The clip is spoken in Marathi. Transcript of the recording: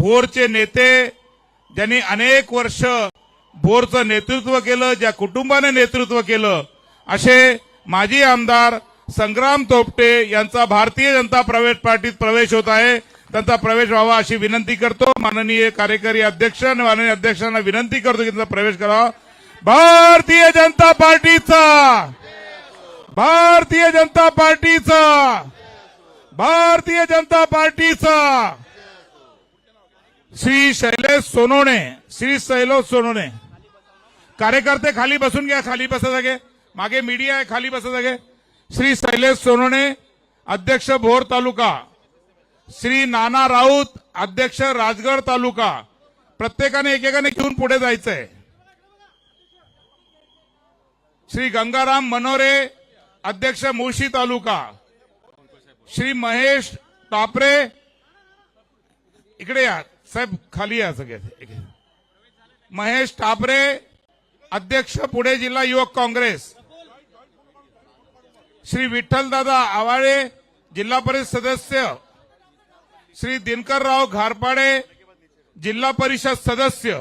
भोरचे नेते ज्यांनी अनेक वर्ष भोरचं नेतृत्व केलं ज्या कुटुंबाने नेतृत्व केलं असे माजी आमदार संग्राम तोपटे यांचा भारतीय जनता प्रवेश पार्टीत प्रवेश होत आहे. त्यांचा प्रवेश व्हावा अशी विनंती करतो. माननीय कार्यकारी अध्यक्ष आणि माननीय अध्यक्षांना विनंती करतो की त्यांचा प्रवेश करावा. भारतीय जनता पार्टीचा! भारतीय जनता पार्टीचा! भारतीय जनता पार्टीचा! श्री शैलेश सोनोणे श्री शैलेश सोनोने. कार्यकर्ते खाली बसून घ्या खाली बसा जागे. मागे मीडिया आहे खाली बसा जागे. श्री शैलेश सोनोणे अध्यक्ष भोर तालुका. श्री नाना राऊत अध्यक्ष राजगड तालुका. प्रत्येकाने एकेकाने घेऊन पुढे जायचंय. श्री गंगाराम मनोरे अध्यक्ष मुळशी तालुका. श्री महेश टापरे इकडे या. साहेब खाली या सगळे. महेश टापरे अध्यक्ष पुणे जिल्हा युवक काँग्रेस. श्री विठ्ठलदादा आवाळे जिल्हा परिषद सदस्य. श्री दिनकरराव घारपाडे जिल्हा परिषद सदस्य.